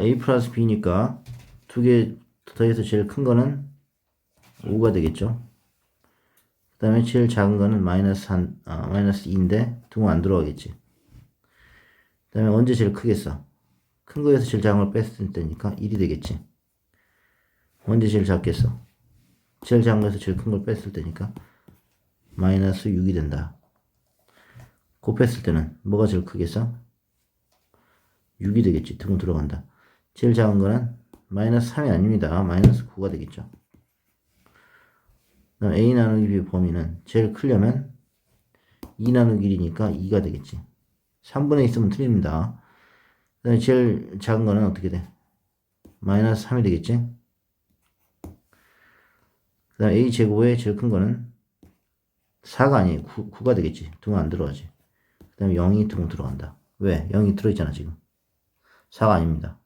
a 플러스 b니까 두 개 더해서 제일 큰 거는 5가 되겠죠. 그 다음에 제일 작은 거는 마이너스 한, 아, 마이너스 2인데 등호 안 들어가겠지. 그 다음에 언제 제일 크겠어? 큰 거에서 제일 작은 걸 뺐을 때니까 1이 되겠지. 언제 제일 작겠어? 제일 작은 거에서 제일 큰 걸 뺐을 때니까 마이너스 6이 된다. 곱했을 때는 뭐가 제일 크겠어? 6이 되겠지. 등호 들어간다. 제일 작은 거는 마이너스 3이 아닙니다. 마이너스 9가 되겠죠. 그다음 a 나누기 b 범위는 제일 크려면 2 나누기 1이니까 2가 되겠지. 3분의 있으면 틀립니다. 그다음에 제일 작은 거는 어떻게 돼? 마이너스 3이 되겠지. 그 다음 a 제곱의 제일 큰 거는 4가 아니에요. 9, 9가 되겠지. 등호 안 들어가지. 그 다음에 0이 등호 들어간다. 왜? 0이 들어있잖아 지금. 4가 아닙니다.